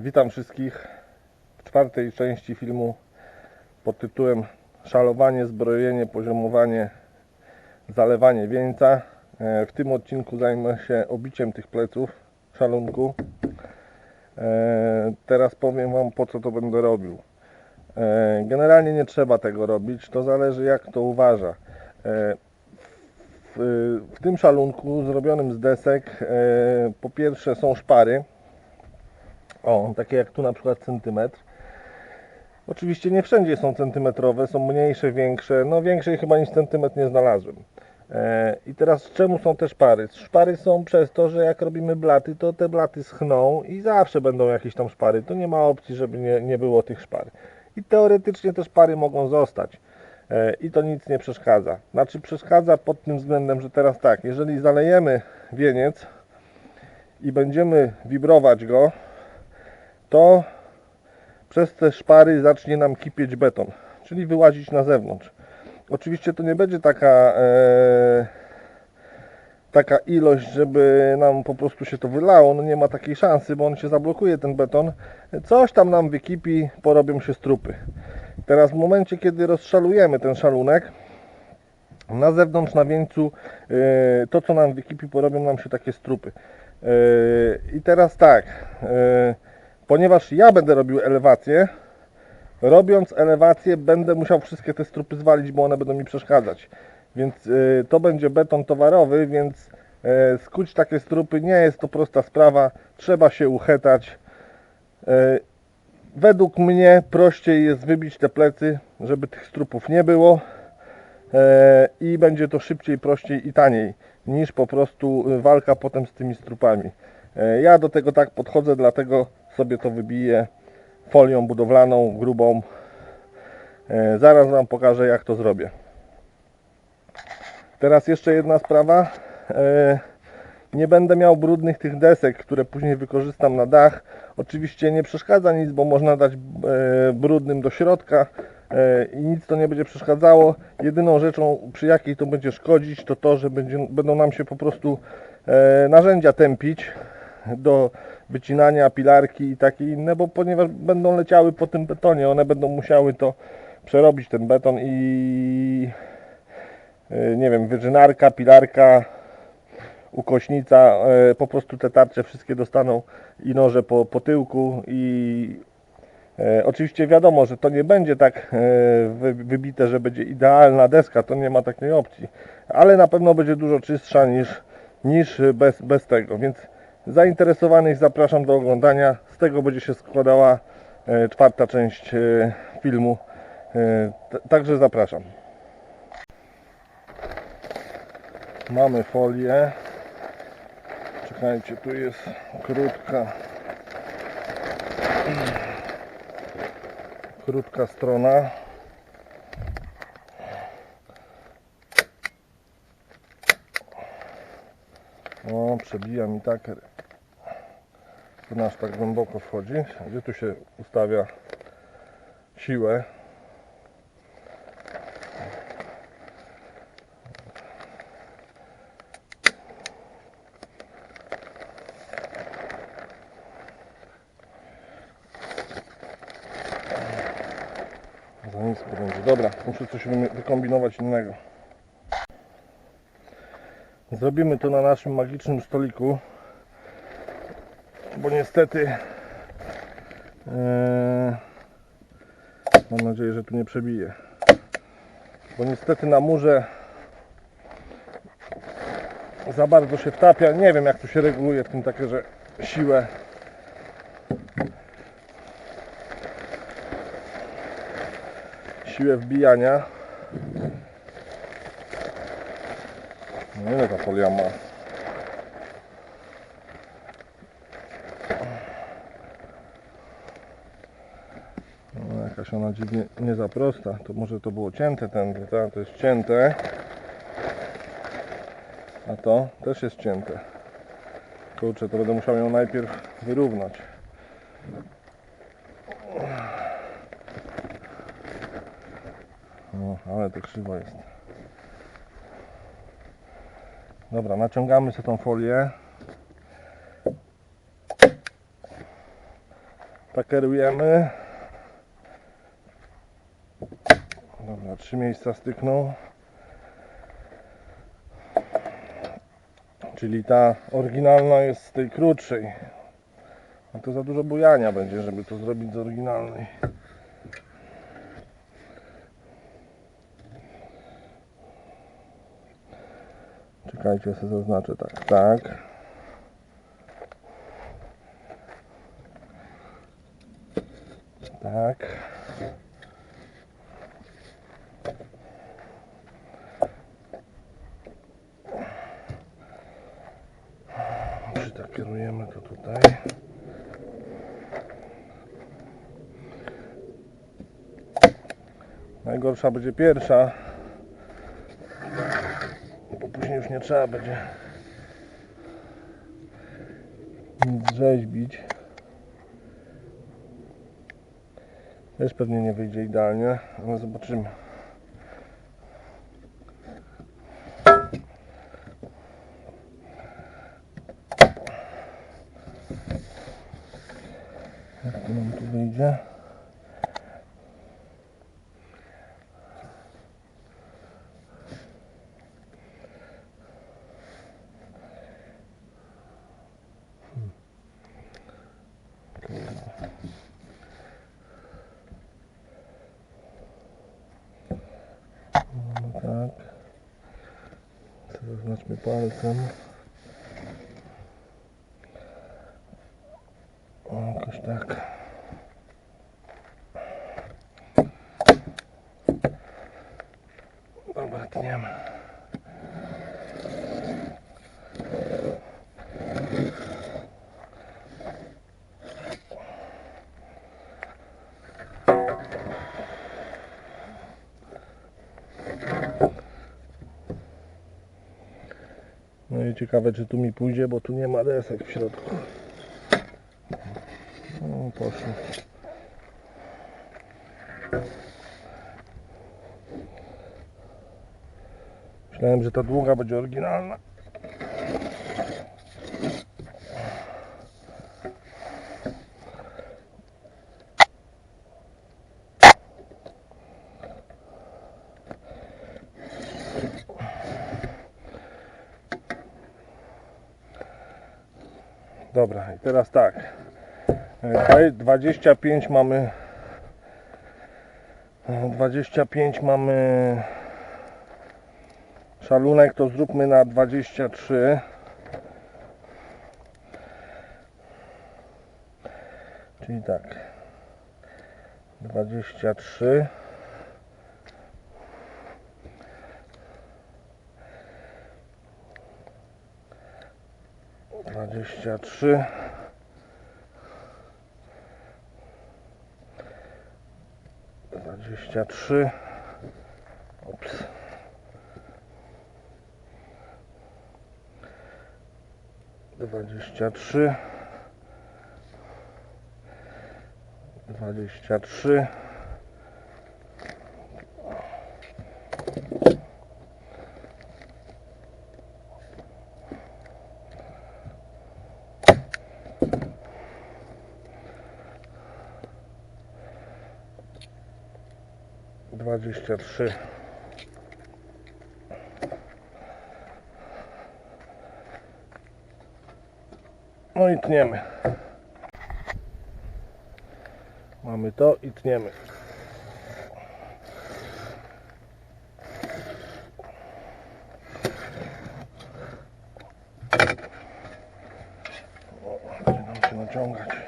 Witam wszystkich w czwartej części filmu pod tytułem Szalowanie, zbrojenie, poziomowanie, zalewanie wieńca. E, W tym odcinku zajmę się obiciem tych pleców szalunku. E, Teraz powiem Wam po co to będę robił. E, Generalnie nie trzeba tego robić, to zależy jak to uważa. W, tym szalunku zrobionym z desek po pierwsze są szpary, o, takie jak tu na przykład centymetr. Oczywiście nie wszędzie są centymetrowe, są mniejsze, większe. No większej chyba niż centymetr nie znalazłem. E, I teraz czemu są te szpary? Szpary są przez to, że jak robimy blaty, to te blaty schną i zawsze będą jakieś tam szpary. To nie ma opcji, żeby nie, nie było tych szpar. I teoretycznie te szpary mogą zostać. E, I to nic nie przeszkadza. Znaczy przeszkadza pod tym względem, że teraz tak, jeżeli zalejemy wieniec i będziemy wibrować go, to przez te szpary zacznie nam kipieć beton, czyli wyłazić na zewnątrz. Oczywiście to nie będzie taka, e, taka ilość, żeby nam po prostu się to wylało, no nie ma takiej szansy, bo on się zablokuje ten beton. Coś tam nam wykipi, porobią się strupy. Teraz w momencie, kiedy rozszalujemy ten szalunek, na zewnątrz, na wieńcu, e, to co nam wykipi, porobią nam się takie strupy. E, I teraz tak, e, ponieważ ja będę robił elewację, robiąc elewację będę musiał wszystkie te strupy zwalić, bo one będą mi przeszkadzać. Więc y, to będzie beton towarowy, więc y, skuć takie strupy nie jest to prosta sprawa, trzeba się uchetać. Y, według mnie prościej jest wybić te plecy, żeby tych strupów nie było e, i będzie to szybciej, prościej i taniej niż po prostu y, walka potem z tymi strupami. E, Ja do tego tak podchodzę, dlatego sobie to wybiję folią budowlaną, grubą. E, Zaraz Wam pokażę jak to zrobię. Teraz jeszcze jedna sprawa. E, Nie będę miał brudnych tych desek, które później wykorzystam na dach. Oczywiście nie przeszkadza nic, bo można dać e, brudnym do środka i nic to nie będzie przeszkadzało. Jedyną rzeczą, przy jakiej to będzie szkodzić, to to, że będzie, będą nam się po prostu narzędzia tępić do wycinania, pilarki i takie inne, bo ponieważ będą leciały po tym betonie, one będą musiały to przerobić ten beton i e, nie wiem, wyżynarka, pilarka, ukośnica, e, po prostu te tarcze wszystkie dostaną i noże po, po tyłku i e, oczywiście wiadomo, że to nie będzie tak wy- wybite, że będzie idealna deska, to nie ma takiej opcji, ale na pewno będzie dużo czystsza niż, niż bez, bez tego, więc zainteresowanych zapraszam do oglądania, z tego będzie się składała e, czwarta część e, filmu, E, także zapraszam. Mamy folię. Czekajcie, tu jest krótka. Krótka strona. O, przebija mi tak. Nasz tak głęboko wchodzi. Gdzie tu się ustawia siłę? Za nisko będzie. Dobra, muszę coś wykombinować innego. Zrobimy to na naszym magicznym stoliku, niestety e, mam nadzieję, że tu nie przebije. Bo niestety na murze za bardzo się wtapia. Nie wiem jak tu się reguluje w tym takie, że siłę siłę wbijania. No ile ta folia ma? No, jakaś ona dziwnie nie za prosta. To może to było cięte tędy, tak? To jest cięte. A to też jest cięte. Kurczę, to będę musiał ją najpierw wyrównać. No, ale to krzywo jest. Dobra, naciągamy sobie tą folię. takerujemy. Dobra, trzy miejsca stykną. Czyli ta oryginalna jest z tej krótszej. A to za dużo bujania będzie, żeby to zrobić z oryginalnej. Czekajcie, sobie zaznaczę tak, tak. Tak. Tak kierujemy to tutaj? Najgorsza będzie pierwsza, bo później już nie trzeba będzie nic rzeźbić. Też pewnie nie wyjdzie idealnie, ale zobaczymy. Jak to nam tu wyjdzie? No tak. To Zaznaczmy palcem. O, jakoś tak. Dobra, tniemy. No i ciekawe czy tu mi pójdzie, bo tu nie ma desek w środku. No, poszło. Myślałem, że ta długa będzie oryginalna. Dobra, i teraz tak. E, Tutaj 25 mamy. e, 25 mamy szalunek, to zróbmy na 23. Czyli tak. 23. Dwadzieścia trzy. Dwadzieścia trzy. Ops. Dwadzieścia trzy. Dwadzieścia trzy. Dwadzieścia trzy. No i tniemy. Mamy to i tniemy. O, się naciągać.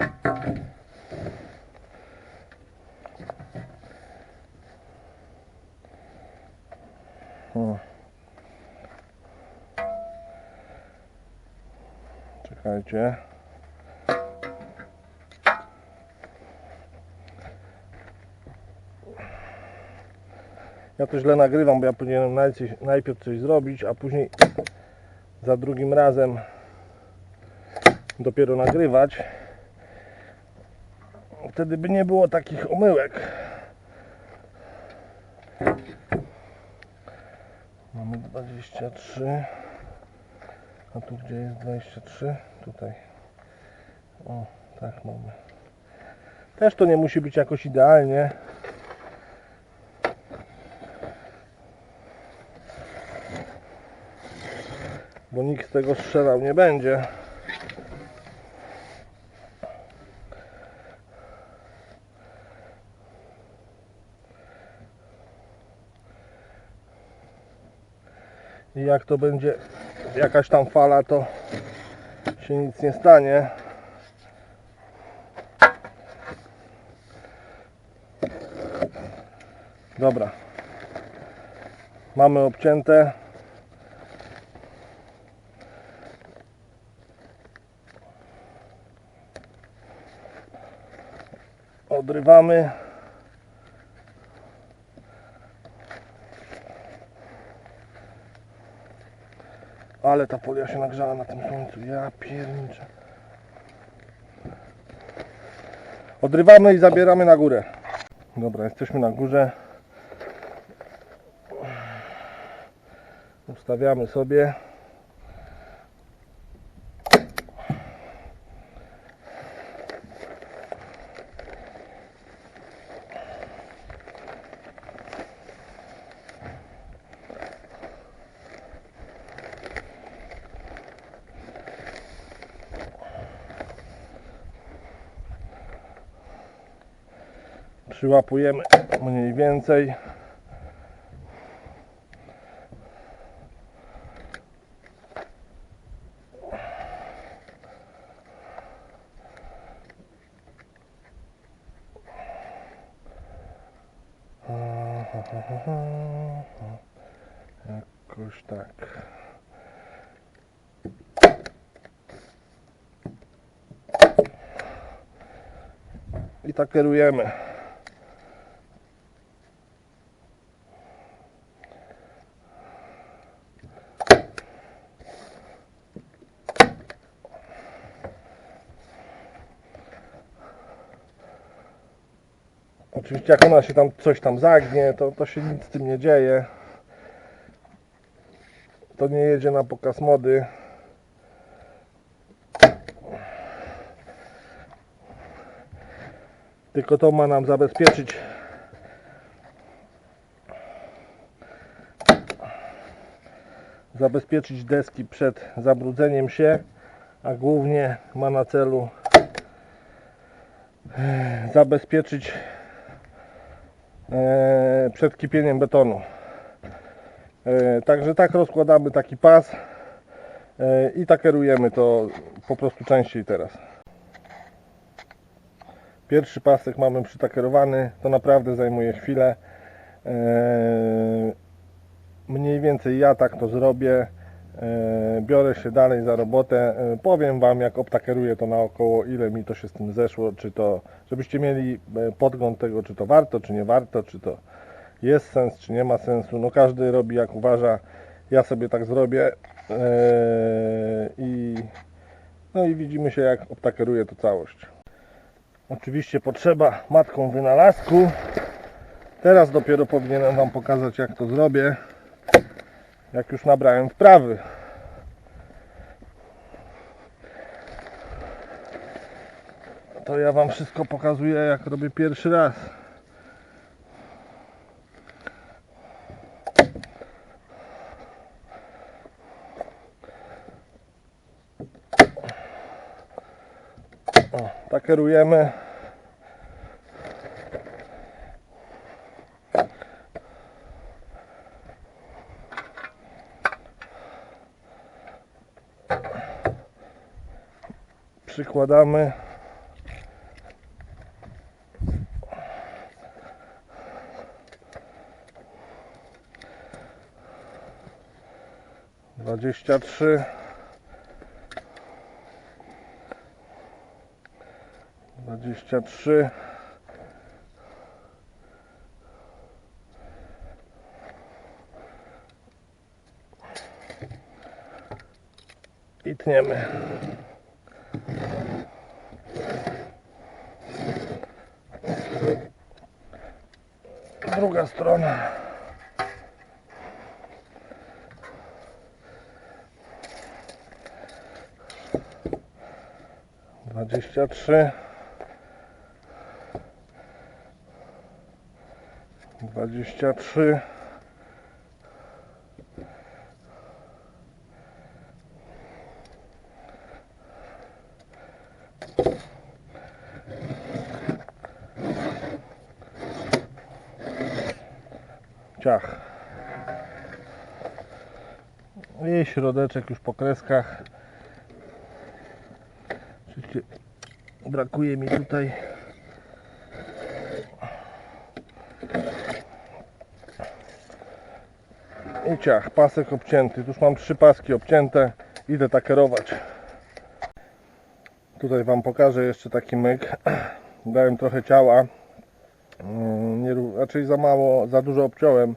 Ja to źle nagrywam, bo ja powinienem najpierw coś zrobić, a później za drugim razem dopiero nagrywać. Wtedy by nie było takich omyłek. Mamy 23. A tu gdzie jest 23? Tutaj. O, tak mamy. Też to nie musi być jakoś idealnie. Bo nikt z tego strzelał nie będzie. I jak to będzie jakaś tam fala, to się nic nie stanie. Dobra. Mamy obcięte. Odrywamy. Ale ta folia się nagrzała na tym słońcu. Ja pierniczę. Odrywamy i zabieramy na górę. Dobra, jesteśmy na górze. Ustawiamy sobie. Przyłapujemy mniej więcej. Jakoś tak. I tak kierujemy. Oczywiście jak ona się tam coś tam zagnie, to, to się nic z tym nie dzieje. To nie jedzie na pokaz mody. Tylko to ma nam zabezpieczyć zabezpieczyć deski przed zabrudzeniem się, a głównie ma na celu e, zabezpieczyć przed kipieniem betonu. E, Także tak rozkładamy taki pas e, i tak kierujemy to po prostu częściej teraz. Pierwszy pasek mamy przytakerowany, to naprawdę zajmuje chwilę. E, Mniej więcej ja tak to zrobię. E, Biorę się dalej za robotę. E, Powiem Wam, jak obtakeruję to naokoło, ile mi to się z tym zeszło, czy to, żebyście mieli e, podgląd tego, czy to warto, czy nie warto, czy to jest sens, czy nie ma sensu. No każdy robi jak uważa. Ja sobie tak zrobię. I, no i widzimy się, jak obtakeruję to całość. Oczywiście potrzeba matką wynalazku. Teraz dopiero powinienem Wam pokazać, jak to zrobię. Jak już nabrałem wprawy. To ja Wam wszystko pokazuję, jak robię pierwszy raz. O, tak kierujemy. Przykładamy. Dwadzieścia trzy. Dwadzieścia trzy. I tniemy. druga strona. Dwadzieścia trzy. Dwadzieścia trzy. Środeczek już po kreskach. Oczywiście brakuje mi tutaj i ciach, pasek obcięty. Tu już mam trzy paski obcięte. Idę takerować. Tutaj Wam pokażę jeszcze taki myk. Dałem trochę ciała. Mm, Nie, raczej za mało, za dużo obciąłem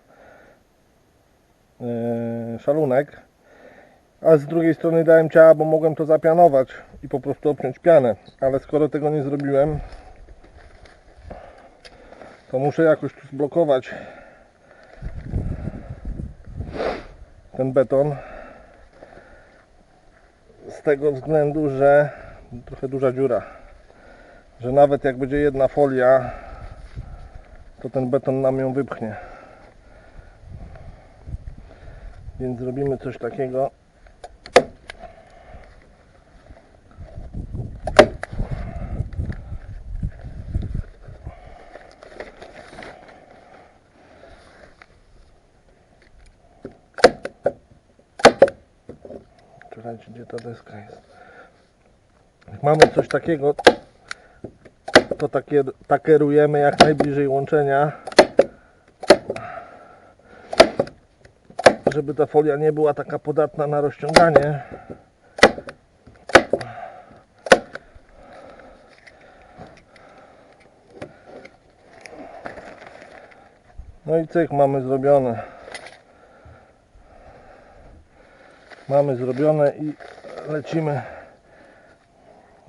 yy, szalunek. A z drugiej strony dałem ciała, bo mogłem to zapianować i po prostu obciąć pianę. Ale skoro tego nie zrobiłem, to muszę jakoś tu zblokować ten beton. Z tego względu, że trochę duża dziura. Że nawet jak będzie jedna folia, to ten beton nam ją wypchnie. Więc zrobimy coś takiego. Czekajcie, gdzie ta deska jest. Jak mamy coś takiego, to takie, takerujemy jak najbliżej łączenia, żeby ta folia nie była taka podatna na rozciąganie. No i cyk, mamy zrobione. Mamy zrobione i lecimy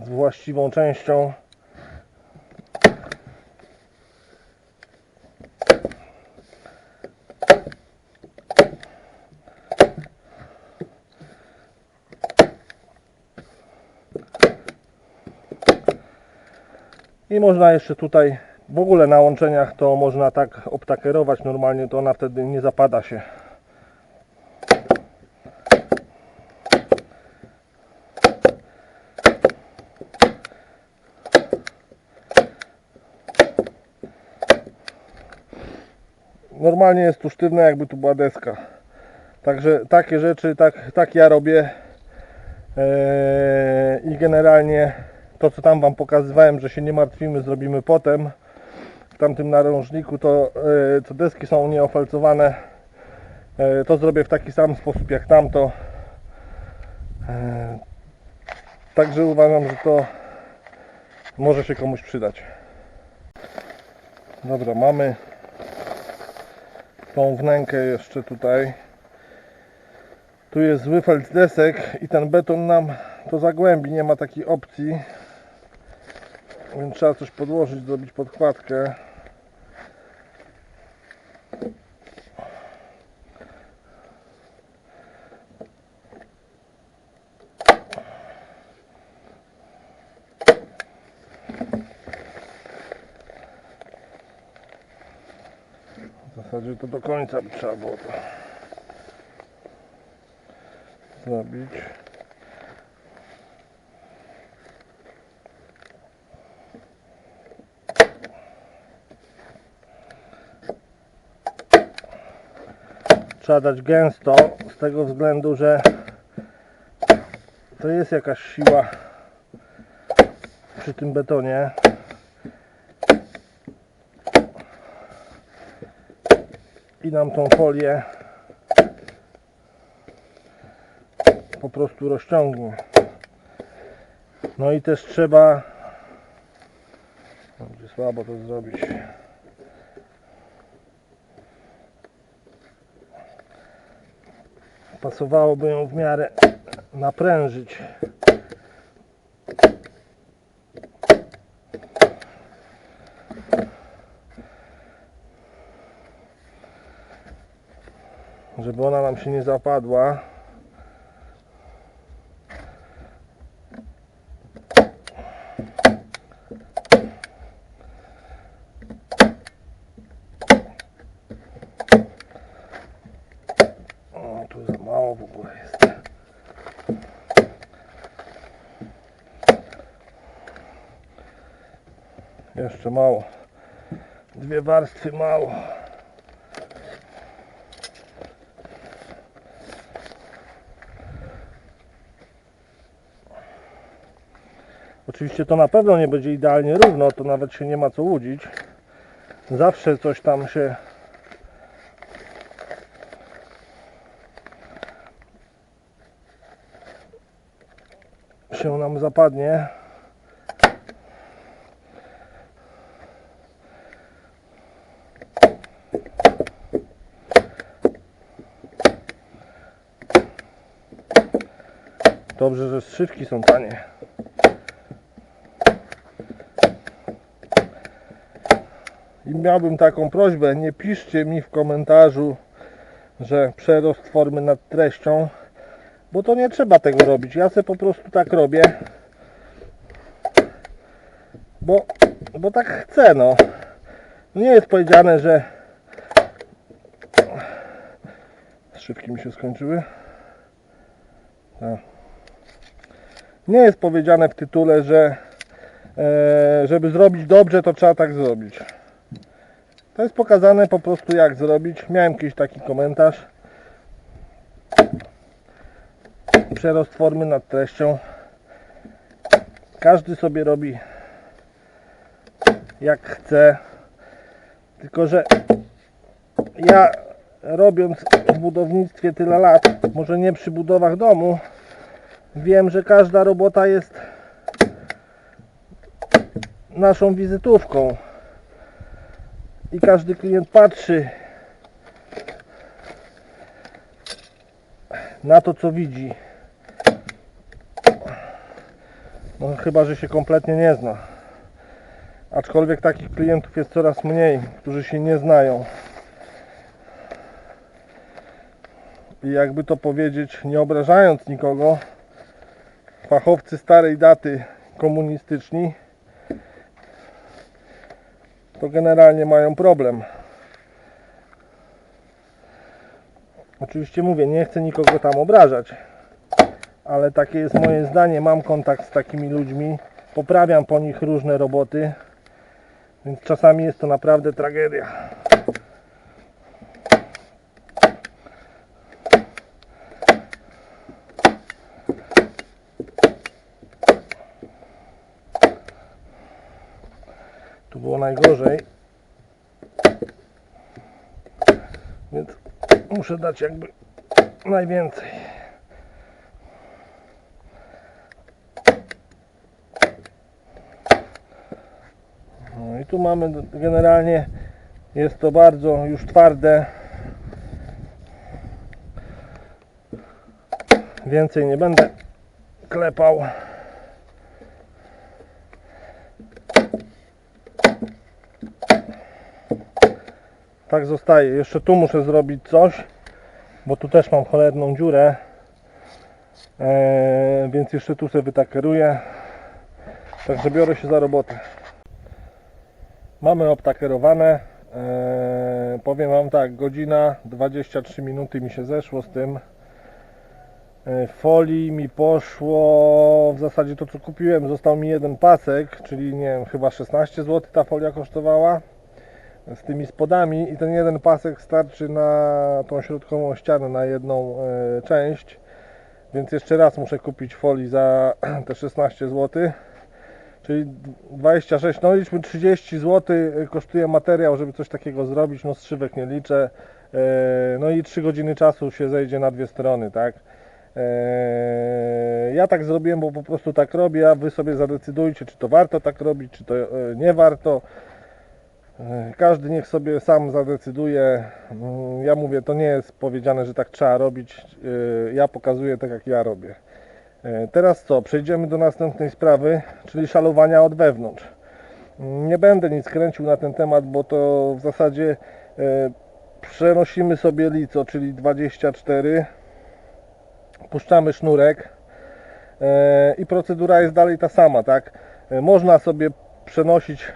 z właściwą częścią. I można jeszcze tutaj, w ogóle na łączeniach to można tak obtakerować normalnie, to ona wtedy nie zapada się. Normalnie jest tu sztywne jakby tu była deska. Także takie rzeczy, tak, tak ja robię. Eee, I generalnie to co tam Wam pokazywałem, że się nie martwimy, zrobimy potem. W tamtym narożniku to e, co deski są nieofalcowane, e, to zrobię w taki sam sposób jak tamto. E, Także uważam, że to może się komuś przydać. Dobra, mamy tą wnękę jeszcze tutaj. Tu jest wyfel z desek i ten beton nam to zagłębi, nie ma takiej opcji. Więc trzeba coś podłożyć, zrobić podkładkę. W zasadzie to do końca by trzeba było to zrobić. Trzeba dać gęsto z tego względu, że to jest jakaś siła przy tym betonie. I nam tą folię po prostu rozciągnie. No i też trzeba będzie słabo to zrobić. Pasowałoby ją w miarę naprężyć. tam się nie zapadła. O, tu za mało w jest. Jeszcze mało. Dwie warstwy mało. Oczywiście to na pewno nie będzie idealnie równo, to nawet się nie ma co łudzić. Zawsze coś tam się się nam zapadnie. Dobrze, że strzywki są tanie. Miałbym taką prośbę, nie piszcie mi w komentarzu, że przerost formy nad treścią, bo to nie trzeba tego robić. Ja sobie po prostu tak robię, bo, bo tak chcę, no. Nie jest powiedziane, że szybki mi się skończyły. Nie jest powiedziane w tytule, że e, żeby zrobić dobrze, to trzeba tak zrobić. To jest pokazane po prostu jak zrobić. Miałem kiedyś taki komentarz. Przerost formy nad treścią. Każdy sobie robi jak chce. Tylko, że ja robiąc w budownictwie tyle lat, może nie przy budowach domu, wiem, że każda robota jest naszą wizytówką i każdy klient patrzy na to, co widzi. No, chyba, że się kompletnie nie zna. Aczkolwiek takich klientów jest coraz mniej, którzy się nie znają. I jakby to powiedzieć, nie obrażając nikogo, fachowcy starej daty komunistyczni to generalnie mają problem. Oczywiście mówię, nie chcę nikogo tam obrażać, ale takie jest moje zdanie. Mam kontakt z takimi ludźmi, poprawiam po nich różne roboty, więc czasami jest to naprawdę tragedia. Najgorzej. Więc muszę dać jakby najwięcej. No i tu mamy generalnie jest to bardzo już twarde. Więcej nie będę klepał. Tak zostaje. Jeszcze tu muszę zrobić coś, bo tu też mam cholerną dziurę. Eee, więc jeszcze tu sobie wytakeruję. Także biorę się za robotę. Mamy obtakerowane. Eee, powiem Wam tak, godzina 23 minuty mi się zeszło z tym. Eee, folii mi poszło, w zasadzie to co kupiłem, został mi jeden pasek, czyli nie wiem, chyba 16 zł ta folia kosztowała z tymi spodami i ten jeden pasek starczy na tą środkową ścianę, na jedną e, część. Więc jeszcze raz muszę kupić folii za te 16 zł czyli 26, no liczmy 30 zł kosztuje materiał, żeby coś takiego zrobić, no strzywek nie liczę. E, no i 3 godziny czasu się zejdzie na dwie strony, tak? E, ja tak zrobiłem, bo po prostu tak robię, a Wy sobie zadecydujcie, czy to warto tak robić, czy to e, nie warto. E, Każdy niech sobie sam zadecyduje. Mm, Ja mówię, to nie jest powiedziane, że tak trzeba robić. E, Ja pokazuję tak, jak ja robię. E, Teraz co? Przejdziemy do następnej sprawy, czyli szalowania od wewnątrz. Mm, Nie będę nic kręcił na ten temat, bo to w zasadzie przenosimy sobie lico, czyli 24 puszczamy sznurek i procedura jest dalej ta sama, tak? Można sobie przenosić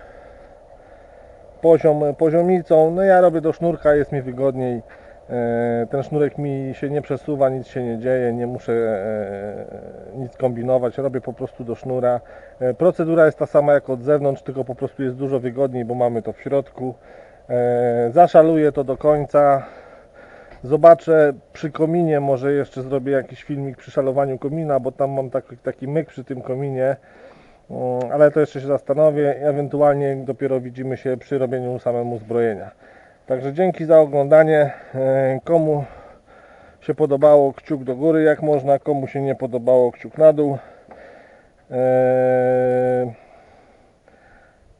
poziom poziomicą, no ja robię do sznurka, jest mi wygodniej E, Ten sznurek mi się nie przesuwa, nic się nie dzieje, nie muszę e, nic kombinować, robię po prostu do sznura. E, Procedura jest ta sama jak od zewnątrz, tylko po prostu jest dużo wygodniej, bo mamy to w środku. E, Zaszaluję to do końca. Zobaczę przy kominie, może jeszcze zrobię jakiś filmik przy szalowaniu komina, bo tam mam taki, taki myk przy tym kominie. Mm, Ale to jeszcze się zastanowię, ewentualnie dopiero widzimy się przy robieniu samemu zbrojenia. Także dzięki za oglądanie. E, Komu się podobało, kciuk do góry jak można, komu się nie podobało, kciuk na dół. E,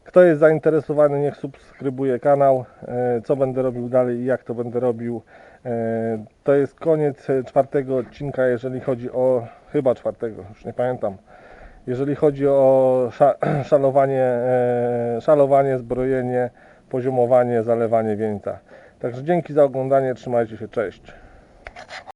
Kto jest zainteresowany, niech subskrybuje kanał. E, Co będę robił dalej i jak to będę robił. To jest koniec czwartego odcinka, jeżeli chodzi o. Chyba czwartego, już nie pamiętam. Jeżeli chodzi o sza, szalowanie, e, szalowanie, zbrojenie, poziomowanie, zalewanie wieńca. Także dzięki za oglądanie, trzymajcie się, cześć.